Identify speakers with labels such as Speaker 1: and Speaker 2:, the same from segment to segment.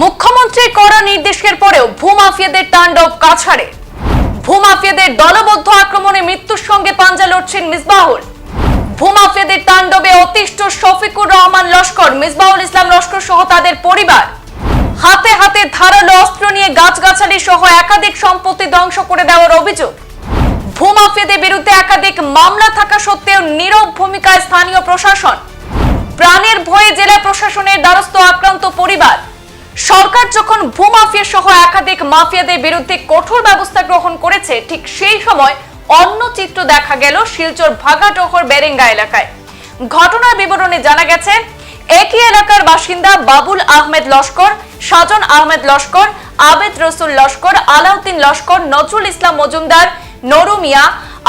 Speaker 1: মুখ্যমন্ত্রীর কড়া নির্দেশের পরেও ভূমাফিয়াদের তাণ্ডব কাছাড়ে। ভূমাফিয়াদের দলবদ্ধ আক্রমণে মৃত্যুর সঙ্গে পাঞ্জা লড়ছেন মিসবাহুল। ভূমাফিয়াদের তাণ্ডবে অতিষ্ঠ শফিকুর রহমান লস্কর, মিসবাহুল ইসলাম লস্কর সহ তাদের পরিবার। হাতে হাতে ধারালো অস্ত্র নিয়ে গাছগাছালি সহ একাধিক সম্পত্তি ধ্বংস করে দেওয়ার অভিযোগ। ভূমাফিয়াদের বিরুদ্ধে একাধিক মামলা থাকা সত্ত্বেও নীরব ভূমিকায় স্থানীয় প্রশাসন, প্রাণের ভয়ে জেলা প্রশাসনের দ্বারস্থ আক্রান্ত পরিবার যখন ভূমাফিয়া সহ একাধিক মাফিয়াদের বিরুদ্ধে কঠোর ব্যবস্থা গ্রহণ করেছে, ঠিক সেই সময় অন্য চিত্র দেখা গেল শিলচর ভাগাটহর বেরেঙ্গা এলাকায়। ঘটনার বিবরণে জানা গেছে, একই এলাকার বাসিন্দা বাবুল আহমেদ লস্কর, সাজন আহমেদ লস্কর, আবেদ রসুল লস্কর, আলাউদ্দিন লস্কর, নজরুল ইসলাম মজুমদার, নরু মিয়া,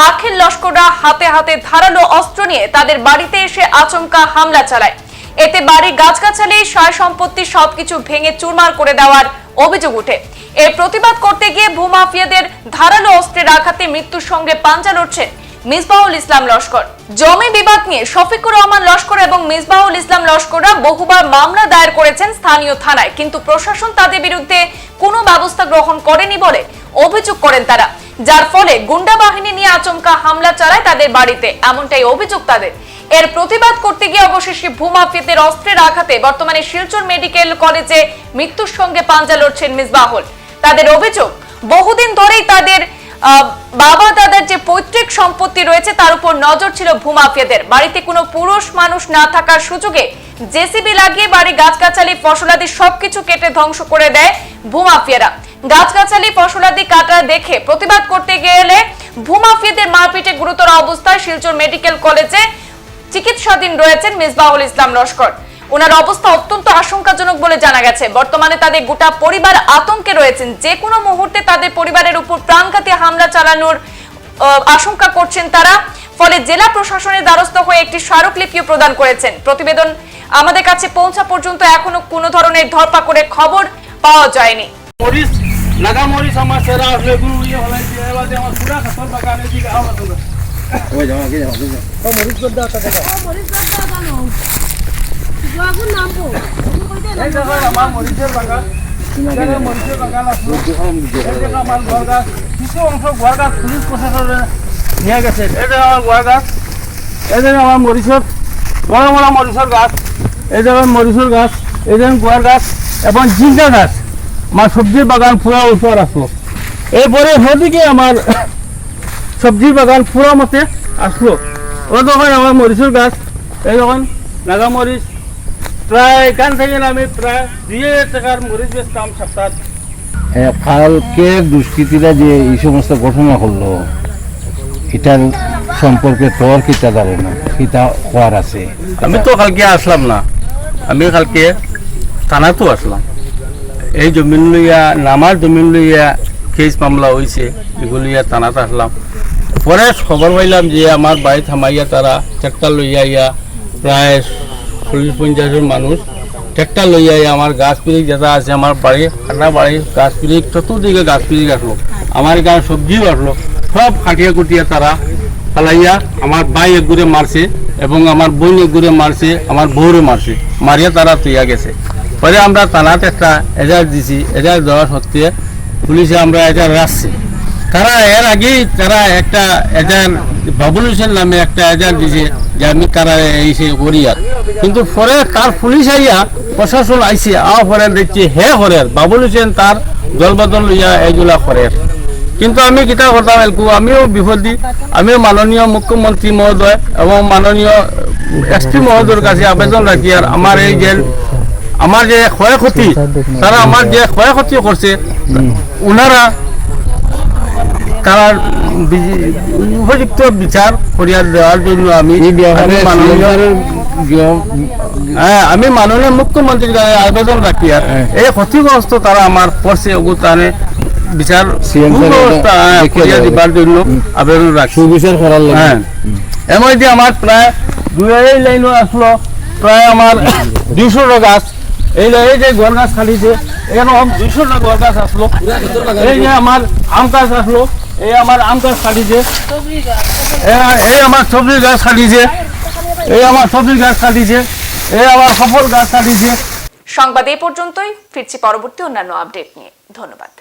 Speaker 1: আখিল লস্কররা হাতে হাতে ধারালো অস্ত্র নিয়ে তাদের বাড়িতে এসে আচমকা হামলা চালায়। এতে বাড়ির গাছগাছালি সয় সম্পত্তি সবকিছু ভেঙে চুরমার করে দেওয়ার অভিযোগ উঠে এর প্রতিবাদ করতে গিয়ে ভূমাফিয়াদের ধারালো অস্ত্রের আঘাতে মৃত্যুর সঙ্গে পাঞ্জা লড়ছেন মিসবাহুল ইসলাম লস্কর। জমি বিবাদ নিয়ে শফিকুর রহমান লস্কর এবং মিসবাহুল ইসলাম লস্কররা বহুবার মামলা দায়ের করেছেন স্থানীয় থানায়, কিন্তু প্রশাসন তাদের বিরুদ্ধে কোনো ব্যবস্থা গ্রহণ করেনি বলে অভিযোগ করেন তারা। যার ফলে গুন্ডা বাহিনী নিয়ে আচমকা হামলা চালায় তাদের বাড়িতে। এমনটাই অভিযোগ তাদের। এর প্রতিবাদ করতে গিয়ে অবশেষে ভূমাফিয়াদের অস্ত্রের আঘাতে বর্তমানে শিলচর মেডিকেল কলেজে মৃত্যুর সঙ্গে পাঞ্জা লড়ছেন মিসবাহুল তাদের অভিযোগ, বহুদিন ধরেই তাদের বাবা দাদার যে পৈতৃক সম্পত্তি রয়েছে তার উপর নজর ছিল ভূমাফিয়াদের। বাড়িতে কোনো পুরুষ মানুষ না থাকার সুযোগে জেসিবি লাগিয়ে বাড়ি গাছগাছালি, ফসলাদি সবকিছু কেটে ধ্বংস করে দেয় ভূমাফিয়ারা। গাছগাছালি, ফসলাদি কাটা দেখে প্রতিবাদ করতে গেলে ভূমাফিয়াদের মারপিটে গুরুতর অবস্থায় শিলচর মেডিকেল কলেজে চিকিৎসাধীন রয়েছেন মিসবাহুল ইসলাম লস্কর। ওনার অবস্থা অত্যন্ত আশঙ্কাজনক বলে জানা গেছে। বর্তমানে তাদের গোটা পরিবার আতঙ্কে রয়েছেন। যে কোনো মুহূর্তে তাদের পরিবারের উপর প্রাণঘাতী হামলা চালানোর আশঙ্কা করছেন তারা। ফলে জেলা প্রশাসনের দ্বারস্থ হয়ে একটি স্মারকলিপিও প্রদান করেছেন। প্রতিবেদন আমাদের কাছে পৌঁছা পর্যন্ত এখনও কোনো ধরনের ধরপাকড়ের খবর পাওয়া যায়নি।
Speaker 2: মরিচ আমার সেরা আসলে গুরু ইয়ে যে আমার পুরা খাসল বাগানে দিকে এই দেখো আমার মরিচের বাগান। এখানে মরিচের বাগান আসলো এই দেখো আমার গোয়ার গাছ। কিছু অংশ গোয়ার গাছ পুলিশ প্রশাসনে নিয়ে গেছে। এই দেখো আমার গোয়ার গাছ। এই দেখো আমার মরিচের বড় বড় মরিচের গাছ। এই দেখো মরিচের গাছ। এই দেখো গোয়ার গাছ। এবং জিঙ্গা গাছ। আমার সবজির বাগান পুরো উপর আসলো এরপরে ওদিকে আমার সবজির বাগান পুরো মতে আসলো। ও তখন আমার মরিচের গাছ এই তখন নাগা মরিচ প্রায় এখান থেকে আমি প্রায় দুই হাজার টাকার মরিচ বেচতাম সপ্তাহ।
Speaker 3: এ, কালকে দুষ্কৃতীরা যে এই সমস্ত ঘটনা করল এটার সম্পর্কে তোর কিতা ধারণা? কিতা হওয়ার আছে?
Speaker 2: আমি তো কালকে আসলাম না। আমি কালকে থানাতেও আসলাম। এই জমিন লইয়া, নামার জমিন লইয়া কেস মামলা হয়েছে এগুলো লইয়া থানাতে আসলাম। পরে খবর পাইলাম যে আমার বাড়ি থামাইয়া তারা ট্রেক্টর লইয়া ইয়া প্রায় চল্লিশ পঞ্চাশের মানুষ ট্রেক্টর লইয়া ইয়া আমার গাছ যেটা আছে, আমার বাড়ি খাটা বাড়ি, গাছ চতুর্দিকে গাছ আসলো। আমার এখানে সবজিও আসলো। সব কাটিয়া কুটিয়া তারা ফালাইয়া আমার ভাই এক ঘুরে মারছে এবং আমার বোন এক মারছে, আমার বউরে মারছে। মারিয়া তারা তুইয়া গেছে। পরে আমরা থানাত একটা এজাহার দিছি এজাহার দেওয়া সত্ত্বে পুলিশে আমরা এজাহার রাখছি। তারা এর আগেই তারা একটা এজাহার বাবুল হোসেন নামে একটা এজাহার দিছে যে আমি তারা এই সে করিয়ার কিন্তু পরে তার পুলিশ আইয়া, প্রশাসন আইছে আ পরে দেখছি হে হরের বাবুল হোসেন তার দলবদল লইয়া এইগুলা করের কিন্তু আমি কিতা করতাম এলকু, আমিও বিপদী, আমিও মাননীয় মুখ্যমন্ত্রী মহোদয় এবং মাননীয় এসপি মহোদয়ের কাছে আবেদন রাখি আর আমার এই যে আমার যে ক্ষয়ক্ষতি তারা আমার যে ক্ষয়ক্ষতি করছে ওনারা তারা উপযুক্ত বিচার করিয়া দেওয়ার জন্য আমি হ্যাঁ আমি মাননীয় মুখ্যমন্ত্রীর কাছে আবেদন রাখি আর
Speaker 3: হ্যাঁ।
Speaker 2: এই ক্ষতিগ্রস্ত তারা আমার পড়ছে অগুতানে বিচার হ্যাঁ, করিয়া দিবার জন্য আবেদন রাখি
Speaker 3: সুবিচার করার
Speaker 2: হ্যাঁ। এমন যে আমার প্রায় দুই লাইনও আসলো প্রায় আমার দুইশো গাছ এই লাই- এই যে গড় গাছ খালিছে এরকম দুইশোটা গড় গাছ আসলো। এই যে আমার আম গাছ আসলো, এই আমার আম গাছ খালিছে এই আমার সবজি গাছ খালিছে এই আমার সবজি গাছ খালিছে এই আমার সফল গাছ খালিছে
Speaker 1: সংবাদ এই পর্যন্তই, ফিরছি পরবর্তী অন্যান্য আপডেট নিয়ে। ধন্যবাদ।